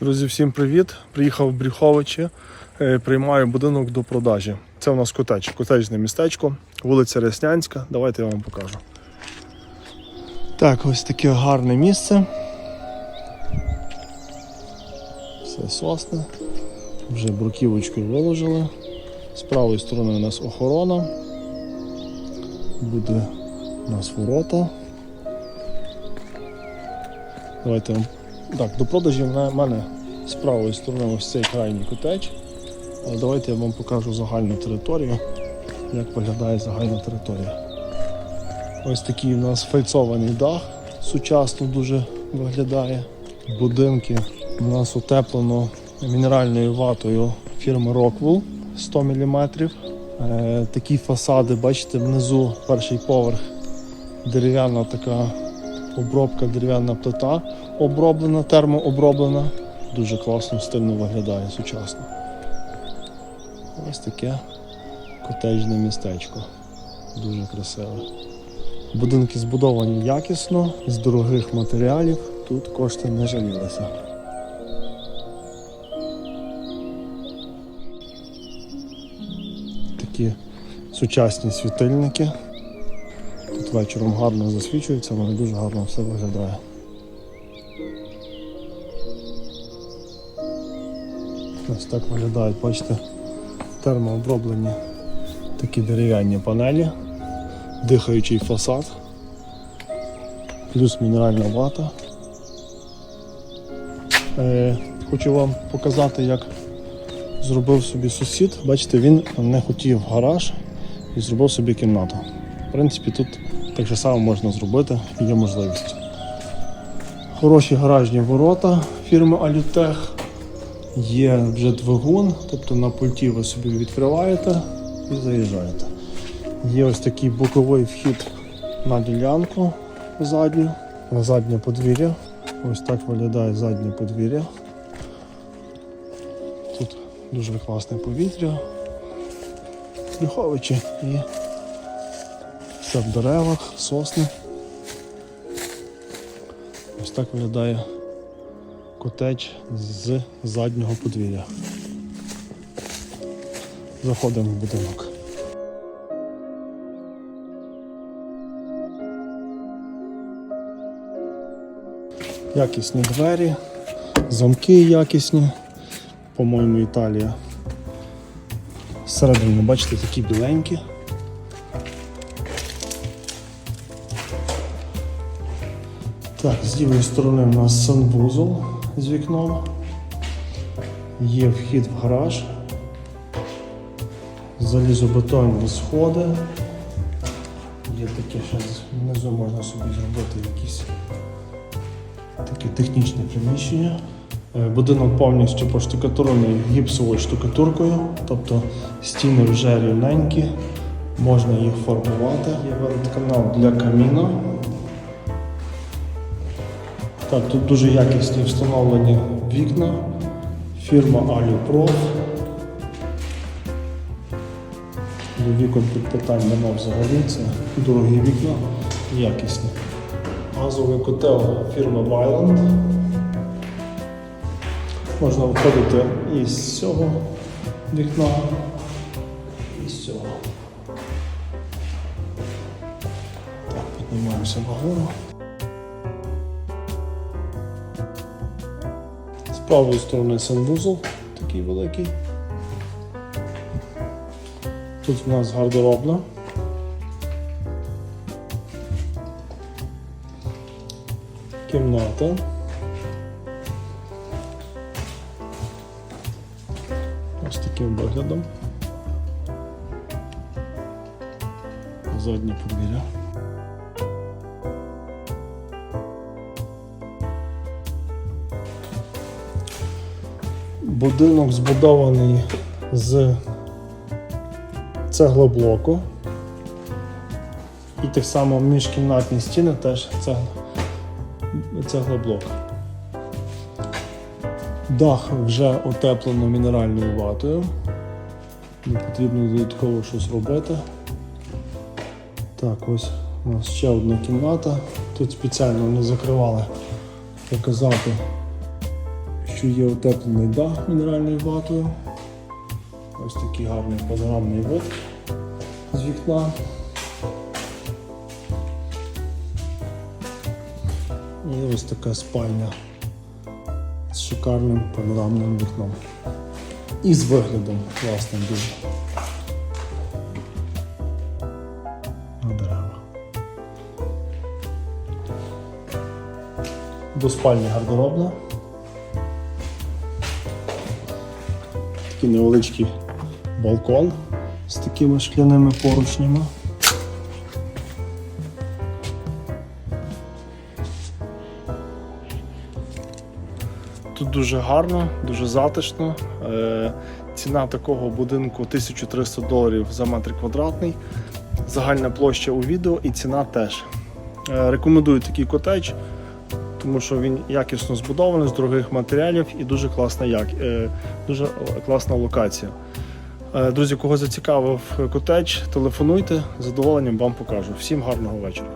Друзі, всім привіт! Приїхав в Брюховичі, е, приймаю будинок до продажі. Це у нас котеч, котеджне містечко, вулиця Ряснянська. Давайте я вам покажу. Так, ось таке гарне місце. Все сосне. Вже бруківочкою виложили. З правої сторони у нас охорона. Буде у нас ворота. Давайте вам так, до продажі в мене з правої сторони ось цей крайній котеч. Але давайте я вам покажу загальну територію, як виглядає загальна територія. Ось такий у нас фальцований дах, сучасно дуже виглядає. Будинки у нас утеплено мінеральною ватою фірми Rockwool 100 мм. Е, такі фасади, бачите, внизу перший поверх, дерев'яна така обробка, дерев'яна плита оброблена, термооброблена. Дуже класно, стильно виглядає сучасно. Ось таке котеджне містечко. Дуже красиве. Будинки збудовані якісно, з дорогих матеріалів. Тут кошти не жалілися. Такі сучасні світильники. Тут вечором гарно засвічується, воно дуже гарно все виглядає. Ось так виглядають, бачите, термооброблені такі дерев'яні панелі, дихаючий фасад, плюс мінеральна вата. Е, хочу вам показати, як зробив собі сусід. Бачите, він не хотів гараж і зробив собі кімнату. В принципі, тут так же само можна зробити, є можливість. Хороші гаражні ворота фірми Алютех. Є вже двигун, тобто на пульті ви собі відкриваєте і заїжджаєте. Є ось такий боковий вхід на ділянку задню, на заднє подвір'я. Ось так виглядає заднє подвір'я. Тут дуже класне повітря, Брюховичі і все в деревах, сосни. Ось так виглядає котеч з заднього подвір'я. Заходимо в будинок. Якісні двері, замки якісні, по-моєму, Італія. Всередині, бачите, такі біленькі. Так, з лівої сторони у нас санвузол з вікном. Є вхід в гараж. Залізобетонні сходи. Є таке ще внизу можна собі зробити якісь таке технічне приміщення. Е, Будинок повністю поштукатурений гіпсовою штукатуркою, тобто стіни вже рівненькі, можна їх формувати. Є канал для каміна. Так, тут дуже якісні встановлені вікна. Фірма Алюпроф. До вікон тут питань нема взагалі, це дорогі вікна, якісні. Газовий котел фірми Вайланд. Можна виходити і з цього вікна, і з цього. Так, піднімаємося вгору. З правої сторони санвузол такий великий. Тут в нас гардеробна. Кімната. Ось таким виглядом. Заднє подвір'я. Будинок збудований з цеглоблоку. І так само міжкімнатні стіни теж цеглоблок. Дах вже утеплено мінеральною ватою. Не потрібно додатково щось робити. Так, ось у нас ще одна кімната. Тут спеціально не закривали показати, що є утеплений дах мінеральною ватою. Ось такий гарний панорамний вид з вікна. І ось така спальня з шикарним панорамним вікном. І з виглядом класним дуже. На. До спальні гардеробна. Такий невеличкий балкон з такими шкляними поручнями. Тут дуже гарно, дуже затишно. Е, Ціна такого будинку 1300 доларів за метр квадратний. Загальна площа у відео і ціна теж. Е, Рекомендую такий котедж, тому що він якісно збудований з дорогих матеріалів і дуже класна, як... е, дуже класна локація. Е, Друзі, кого зацікавив котедж, телефонуйте, з задоволенням вам покажу. Всім гарного вечора.